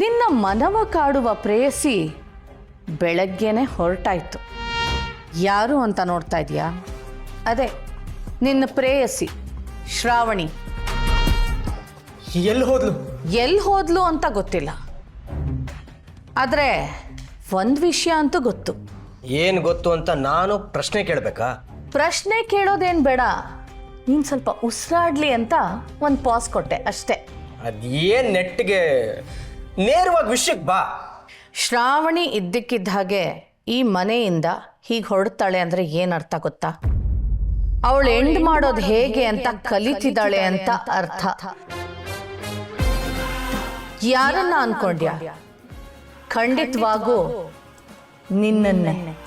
ನಿನ್ನ ಮನವ ಕಾಡುವ ಪ್ರೇಯಸಿ ಬೆಳಗ್ಗೆನೆ ಹೊರಟಾಯ್ತು. ಯಾರು ಅಂತ ನೋಡ್ತಾ ಇದೀಯಾ? ಅದೇ ನಿನ್ನ ಪ್ರೇಯಸಿ ಶ್ರಾವಣಿ. ಎಲ್ಲಿ ಹೋದ್ಲು? ಎಲ್ಲಿ ಹೋದ್ಲು ಅಂತ ಗೊತ್ತಿಲ್ಲ. ಆದರೆ ಒಂದು ವಿಷಯ ಅಂತೂ ಗೊತ್ತು. ಏನು ಗೊತ್ತು ಅಂತ ನಾನು ಪ್ರಶ್ನೆ ಕೇಳಬೇಕಾ? ಪ್ರಶ್ನೆ ಕೇಳೋದೇನು ಬೇಡ. ನೀನು ಸ್ವಲ್ಪ ಉಸಿರಾಡ್ಲಿ ಅಂತ ಒಂದು ಪಾಸ್ ಕೊಟ್ಟೆ ಅಷ್ಟೇ. ಅದೇನು ನೆಟ್ಟಿಗೆ ನೇರವಾಗಿ ವಿಷಯಕ್ಕೆ ಬಾ. ಶ್ರಾವಣಿ ಇದ್ದಕ್ಕಿದ್ದ ಹಾಗೆ ಈ ಮನೆಯಿಂದ ಹೀಗೆ ಹೊರಡ್ತಾಳೆ ಅಂದರೆ ಏನು ಅರ್ಥ ಗೊತ್ತಾ? ಅವಳು ಎಂಡ್ ಮಾಡೋದು ಹೇಗೆ ಅಂತ ಕಲಿತಿದ್ದಾಳೆ ಅಂತ ಅರ್ಥ. ಯಾರನ್ನ ಅನ್ಕೊಂಡ್ಯಾ? ಖಂಡಿತವಾಗೂ ನಿನ್ನನ್ನೇ.